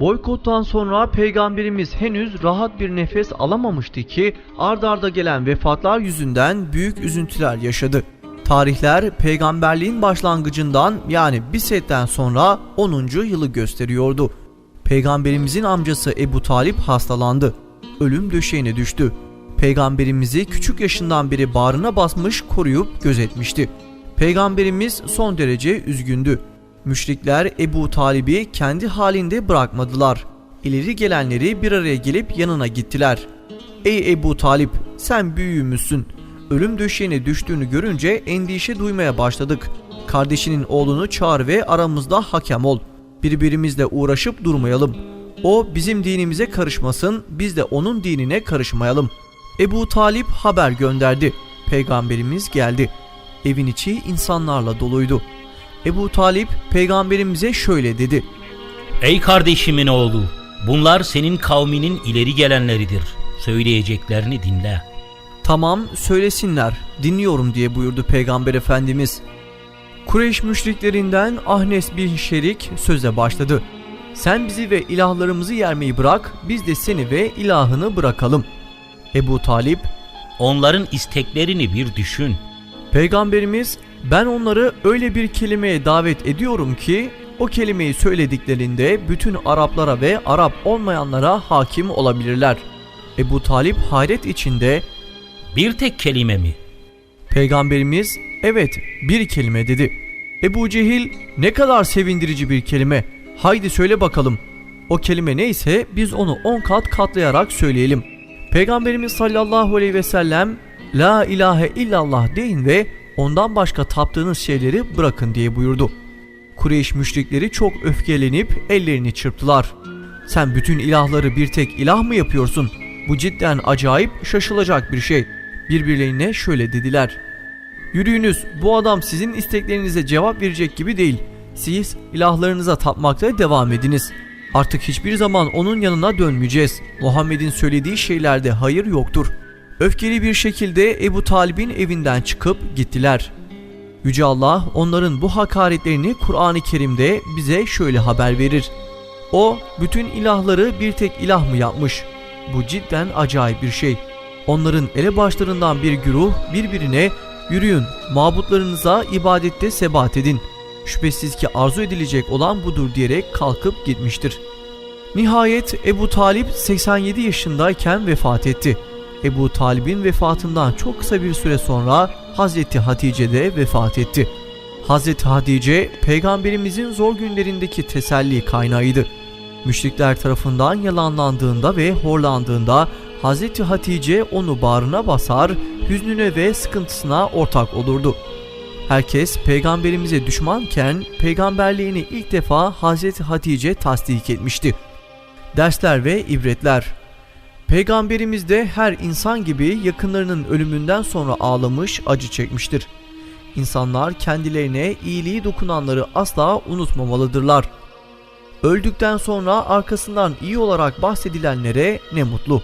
Boykottan sonra peygamberimiz henüz rahat bir nefes alamamıştı ki ard arda gelen vefatlar yüzünden büyük üzüntüler yaşadı. Tarihler peygamberliğin başlangıcından yani Biset'ten sonra 10. yılı gösteriyordu. Peygamberimizin amcası Ebu Talip hastalandı. Ölüm döşeğine düştü. Peygamberimizi küçük yaşından beri bağrına basmış koruyup gözetmişti. Peygamberimiz son derece üzgündü. Müşrikler Ebu Talib'i kendi halinde bırakmadılar. İleri gelenleri bir araya gelip yanına gittiler. Ey Ebu Talip sen büyüğümüzsün. Ölüm döşeğine düştüğünü görünce endişe duymaya başladık. Kardeşinin oğlunu çağır ve aramızda hakem ol. Birbirimizle uğraşıp durmayalım. O bizim dinimize karışmasın, biz de onun dinine karışmayalım. Ebu Talip haber gönderdi. Peygamberimiz geldi. Evin içi insanlarla doluydu. Ebu Talip peygamberimize şöyle dedi. Ey kardeşimin oğlu, bunlar senin kavminin ileri gelenleridir. Söyleyeceklerini dinle. Tamam söylesinler dinliyorum diye buyurdu Peygamber Efendimiz. Kureyş müşriklerinden Ahnes bin Şerik söze başladı. Sen bizi ve ilahlarımızı yermeyi bırak biz de seni ve ilahını bırakalım. Ebu Talip Onların isteklerini bir düşün. Peygamberimiz ben onları öyle bir kelimeye davet ediyorum ki o kelimeyi söylediklerinde bütün Araplara ve Arap olmayanlara hakim olabilirler. Ebu Talip hayret içinde Bir tek kelime mi? Peygamberimiz evet bir kelime dedi. Ebu Cehil ne kadar sevindirici bir kelime. Haydi söyle bakalım. O kelime neyse biz onu 10 kat katlayarak söyleyelim. Peygamberimiz sallallahu aleyhi ve sellem La ilahe illallah deyin ve ondan başka taptığınız şeyleri bırakın diye buyurdu. Kureyş müşrikleri çok öfkelenip ellerini çırptılar. Sen bütün ilahları bir tek ilah mı yapıyorsun? Bu cidden acayip şaşılacak bir şey. Birbirlerine şöyle dediler. Yürüyünüz bu adam sizin isteklerinize cevap verecek gibi değil. Siz ilahlarınıza tapmakta devam ediniz. Artık hiçbir zaman onun yanına dönmeyeceğiz. Muhammed'in söylediği şeylerde hayır yoktur. Öfkeli bir şekilde Ebu Talib'in evinden çıkıp gittiler. Yüce Allah onların bu hakaretlerini Kur'an-ı Kerim'de bize şöyle haber verir. O bütün ilahları bir tek ilah mı yapmış? Bu cidden acayip bir şey. Onların elebaşlarından bir güruh birbirine yürüyün mabutlarınıza ibadette sebat edin. Şüphesiz ki arzu edilecek olan budur diyerek kalkıp gitmiştir. Nihayet Ebu Talip 87 yaşındayken vefat etti. Ebu Talib'in vefatından çok kısa bir süre sonra Hazreti Hatice de vefat etti. Hazreti Hatice peygamberimizin zor günlerindeki teselli kaynağıydı. Müşrikler tarafından yalanlandığında ve horlandığında Hazreti Hatice onu bağrına basar, hüznüne ve sıkıntısına ortak olurdu. Herkes peygamberimize düşmanken peygamberliğini ilk defa Hazreti Hatice tasdik etmişti. Dersler ve ibretler Peygamberimiz de her insan gibi yakınlarının ölümünden sonra ağlamış, acı çekmiştir. İnsanlar kendilerine iyiliği dokunanları asla unutmamalıdırlar. Öldükten sonra arkasından iyi olarak bahsedilenlere ne mutlu.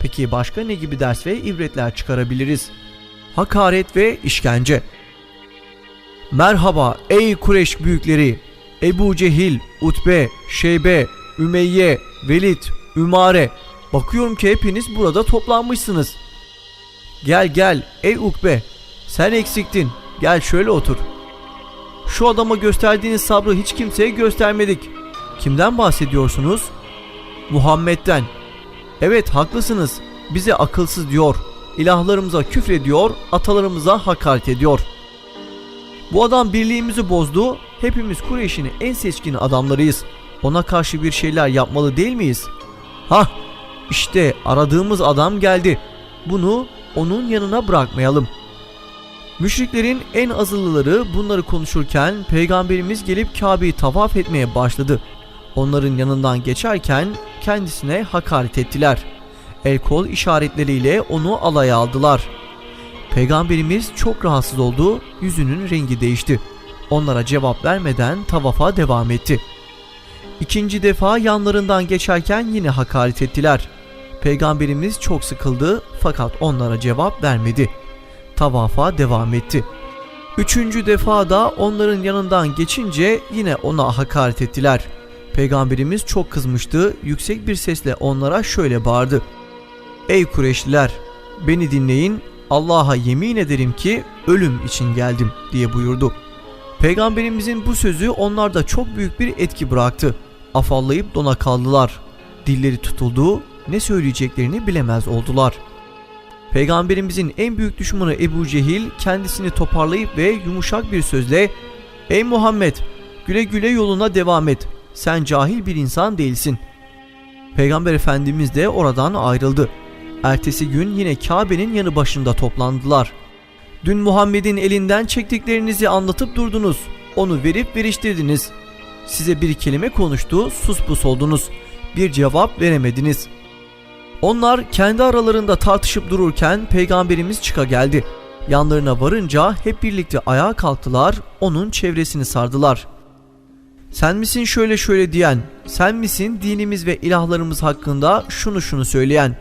Peki başka ne gibi ders ve ibretler çıkarabiliriz? Hakaret ve işkence. Merhaba ey Kureş büyükleri. Ebu Cehil, Utbe, Şeybe, Ümeyye, Velid, Ümare. Bakıyorum ki hepiniz burada toplanmışsınız. Gel gel ey Ukbe. Sen eksiktin. Gel şöyle otur. Şu adama gösterdiğiniz sabrı hiç kimseye göstermedik. Kimden bahsediyorsunuz? Muhammed'den. Evet haklısınız. Bize akılsız diyor. İlahlarımıza küfrediyor, atalarımıza hakaret ediyor. Bu adam birliğimizi bozdu. Hepimiz Kureyş'in en seçkin adamlarıyız. Ona karşı bir şeyler yapmalı değil miyiz? Hah işte aradığımız adam geldi. Bunu onun yanına bırakmayalım. Müşriklerin en azıllıları bunları konuşurken peygamberimiz gelip Kabe'yi tavaf etmeye başladı. Onların yanından geçerken kendisine hakaret ettiler. El kol işaretleriyle onu alaya aldılar. Peygamberimiz çok rahatsız oldu, yüzünün rengi değişti. Onlara cevap vermeden tavafa devam etti. İkinci defa yanlarından geçerken yine hakaret ettiler. Peygamberimiz çok sıkıldı fakat onlara cevap vermedi. Tavafa devam etti. Üçüncü defa da onların yanından geçince yine ona hakaret ettiler. Peygamberimiz çok kızmıştı. Yüksek bir sesle onlara şöyle bağırdı. Ey Kureyşliler! Beni dinleyin. Allah'a yemin ederim ki ölüm için geldim diye buyurdu. Peygamberimizin bu sözü onlarda çok büyük bir etki bıraktı. Afallayıp dona kaldılar. Dilleri tutuldu, ne söyleyeceklerini bilemez oldular. Peygamberimizin en büyük düşmanı Ebu Cehil kendisini toparlayıp ve yumuşak bir sözle Ey Muhammed güle güle yoluna devam et. Sen cahil bir insan değilsin. Peygamber Efendimiz de oradan ayrıldı. Ertesi gün yine Kabe'nin yanı başında toplandılar. Dün Muhammed'in elinden çektiklerinizi anlatıp durdunuz. Onu verip veriştirdiniz. Size bir kelime konuştu, sus pus oldunuz. Bir cevap veremediniz. Onlar kendi aralarında tartışıp dururken peygamberimiz çıka geldi. Yanlarına varınca hep birlikte ayağa kalktılar, onun çevresini sardılar. Sen misin şöyle şöyle diyen, sen misin dinimiz ve ilahlarımız hakkında şunu şunu söyleyen?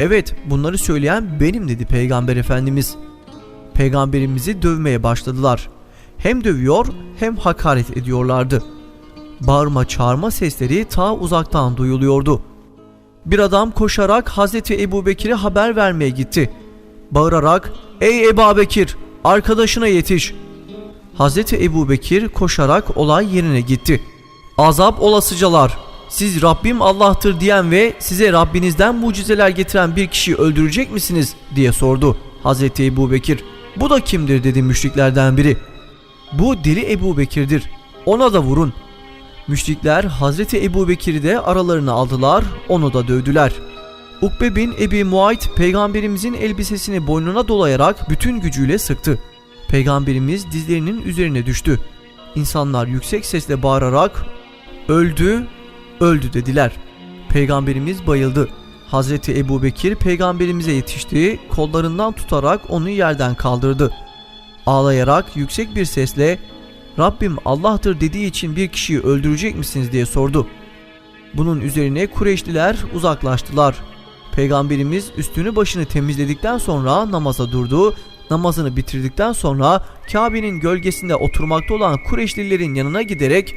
Evet, bunları söyleyen benim dedi Peygamber Efendimiz. Peygamberimizi dövmeye başladılar. Hem dövüyor hem hakaret ediyorlardı. Bağırma çağırma sesleri ta uzaktan duyuluyordu. Bir adam koşarak Hazreti Ebu Bekir'e haber vermeye gitti. Bağırarak ''Ey Ebu Bekir arkadaşına yetiş.'' Hazreti Ebu Bekir koşarak olay yerine gitti. Azap olasıcalar. Siz Rabbim Allah'tır diyen ve size Rabbinizden mucizeler getiren bir kişiyi öldürecek misiniz diye sordu Hazreti Ebu Bekir. Bu da kimdir dedi müşriklerden biri. Bu deli Ebu Bekir'dir. Ona da vurun. Müşrikler Hazreti Ebu Bekir'i de aralarına aldılar, onu da dövdüler. Ukbe bin Ebi Muayt peygamberimizin elbisesini boynuna dolayarak bütün gücüyle sıktı. Peygamberimiz dizlerinin üzerine düştü. İnsanlar yüksek sesle bağırarak öldü, öldü dediler. Peygamberimiz bayıldı. Hazreti Ebu Bekir peygamberimize yetişti, kollarından tutarak onu yerden kaldırdı. Ağlayarak yüksek bir sesle Rabbim Allah'tır dediği için bir kişiyi öldürecek misiniz diye sordu. Bunun üzerine Kureyşliler uzaklaştılar. Peygamberimiz üstünü başını temizledikten sonra namaza durdu. Namazını bitirdikten sonra Kabe'nin gölgesinde oturmakta olan Kureyşlilerin yanına giderek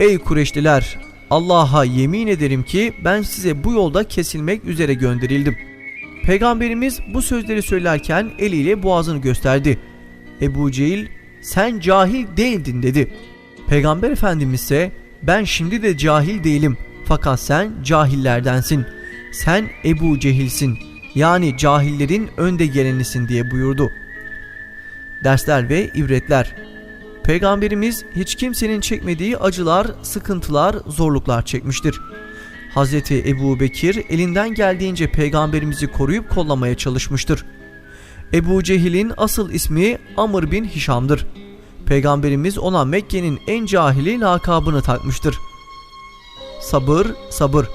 Ey Kureyşliler Allah'a yemin ederim ki ben size bu yolda kesilmek üzere gönderildim. Peygamberimiz bu sözleri söylerken eliyle boğazını gösterdi. Ebu Cehil sen cahil değildin dedi. Peygamber Efendimiz ise ben şimdi de cahil değilim fakat sen cahillerdensin. Sen Ebu Cehilsin yani cahillerin önde gelenisin diye buyurdu. Dersler ve ibretler Peygamberimiz hiç kimsenin çekmediği acılar, sıkıntılar, zorluklar çekmiştir. Hazreti Ebu Bekir elinden geldiğince peygamberimizi koruyup kollamaya çalışmıştır. Ebu Cehil'in asıl ismi Amr bin Hişam'dır. Peygamberimiz ona Mekke'nin en cahili lakabını takmıştır. Sabır, sabır.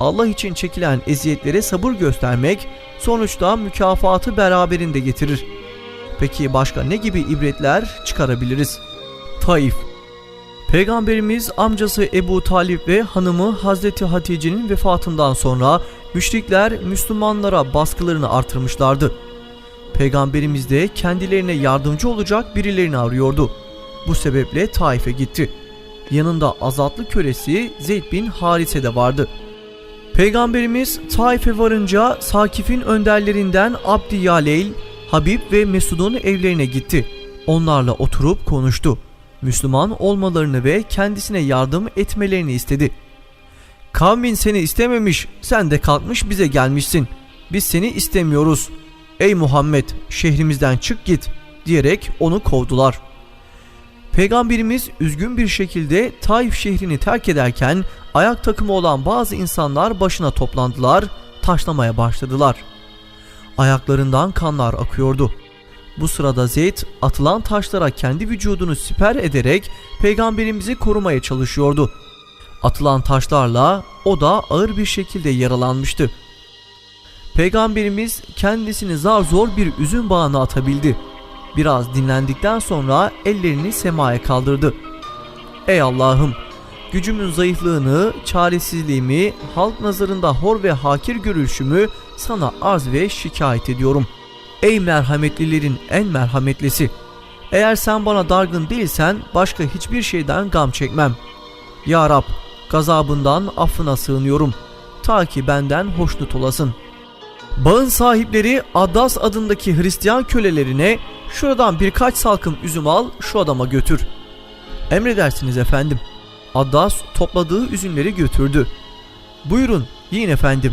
Allah için çekilen eziyetlere sabır göstermek sonuçta mükafatı beraberinde getirir. Peki başka ne gibi ibretler çıkarabiliriz? Taif Peygamberimiz amcası Ebu Talip ve hanımı Hazreti Hatice'nin vefatından sonra müşrikler Müslümanlara baskılarını artırmışlardı. Peygamberimiz de kendilerine yardımcı olacak birilerini arıyordu. Bu sebeple Taif'e gitti. Yanında azatlı kölesi Zeyd bin Harise de vardı. Peygamberimiz Taif'e varınca Sakif'in önderlerinden Abdi Yaleyl, Habib ve Mesud'un evlerine gitti. Onlarla oturup konuştu. Müslüman olmalarını ve kendisine yardım etmelerini istedi. Kavmin seni istememiş, sen de kalkmış bize gelmişsin. Biz seni istemiyoruz. Ey Muhammed şehrimizden çık git diyerek onu kovdular. Peygamberimiz üzgün bir şekilde Taif şehrini terk ederken ayak takımı olan bazı insanlar başına toplandılar, taşlamaya başladılar. Ayaklarından kanlar akıyordu. Bu sırada Zeyd atılan taşlara kendi vücudunu siper ederek peygamberimizi korumaya çalışıyordu. Atılan taşlarla o da ağır bir şekilde yaralanmıştı. Peygamberimiz kendisini zar zor bir üzüm bağına atabildi. Biraz dinlendikten sonra ellerini semaya kaldırdı. Ey Allah'ım! Gücümün zayıflığını, çaresizliğimi, halk nazarında hor ve hakir görülüşümü sana arz ve şikayet ediyorum. Ey merhametlilerin en merhametlisi! Eğer sen bana dargın değilsen başka hiçbir şeyden gam çekmem. Ya Rab gazabından affına sığınıyorum. Ta ki benden hoşnut olasın. Bağın sahipleri Addas adındaki Hristiyan kölelerine şuradan birkaç salkım üzüm al şu adama götür. Emredersiniz efendim. Addas topladığı üzümleri götürdü. Buyurun yiyin efendim.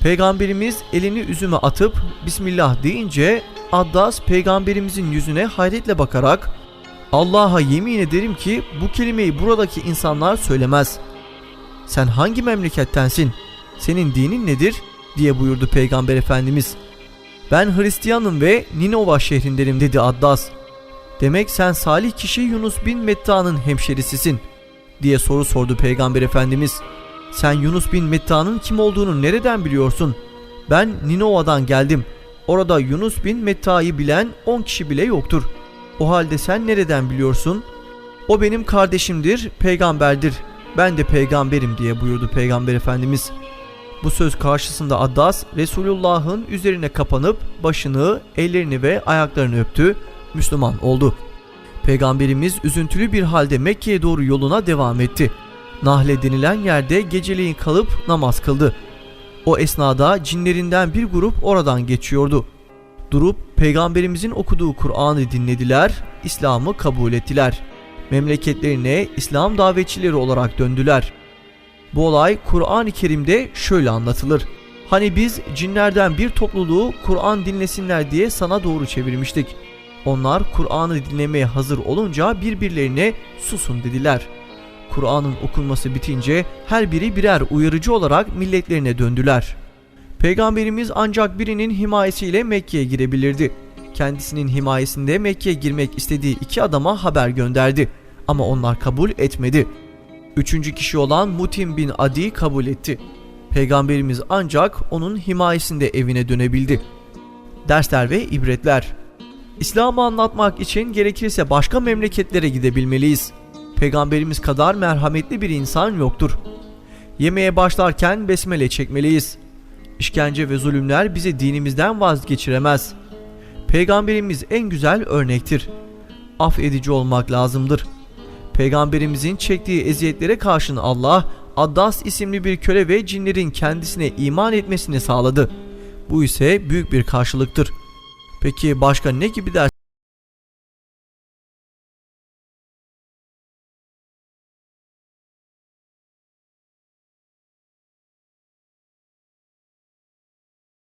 Peygamberimiz elini üzüme atıp Bismillah deyince Addas peygamberimizin yüzüne hayretle bakarak Allah'a yemin ederim ki bu kelimeyi buradaki insanlar söylemez. Sen hangi memlekettensin? Senin dinin nedir? Diye buyurdu Peygamber Efendimiz. Ben Hristiyanım ve Ninova şehrindenim dedi Addas. Demek sen salih kişi Yunus bin Metta'nın hemşerisisin diye soru sordu Peygamber Efendimiz. Sen Yunus bin Metta'nın kim olduğunu nereden biliyorsun? Ben Ninova'dan geldim. Orada Yunus bin Metta'yı bilen 10 kişi bile yoktur. O halde sen nereden biliyorsun? O benim kardeşimdir, peygamberdir. Ben de peygamberim diye buyurdu Peygamber Efendimiz. Bu söz karşısında Addas Resulullah'ın üzerine kapanıp başını, ellerini ve ayaklarını öptü, Müslüman oldu. Peygamberimiz üzüntülü bir halde Mekke'ye doğru yoluna devam etti. Nahle denilen yerde geceleyin kalıp namaz kıldı. O esnada cinlerinden bir grup oradan geçiyordu. Durup peygamberimizin okuduğu Kur'an'ı dinlediler, İslam'ı kabul ettiler. Memleketlerine İslam davetçileri olarak döndüler. Bu olay Kur'an-ı Kerim'de şöyle anlatılır. Hani biz cinlerden bir topluluğu Kur'an dinlesinler diye sana doğru çevirmiştik. Onlar Kur'an'ı dinlemeye hazır olunca birbirlerine susun dediler. Kur'an'ın okunması bitince her biri birer uyarıcı olarak milletlerine döndüler. Peygamberimiz ancak birinin himayesiyle Mekke'ye girebilirdi. Kendisinin himayesinde Mekke'ye girmek istediği iki adama haber gönderdi ama onlar kabul etmedi. Üçüncü kişi olan Mutim bin Adi kabul etti. Peygamberimiz ancak onun himayesinde evine dönebildi. Dersler ve ibretler İslam'ı anlatmak için gerekirse başka memleketlere gidebilmeliyiz. Peygamberimiz kadar merhametli bir insan yoktur. Yemeğe başlarken besmele çekmeliyiz. İşkence ve zulümler bizi dinimizden vazgeçiremez. Peygamberimiz en güzel örnektir. Af edici olmak lazımdır. Peygamberimizin çektiği eziyetlere karşın Allah, Addas isimli bir köle ve cinlerin kendisine iman etmesini sağladı. Bu ise büyük bir karşılıktır. Peki başka ne gibi ders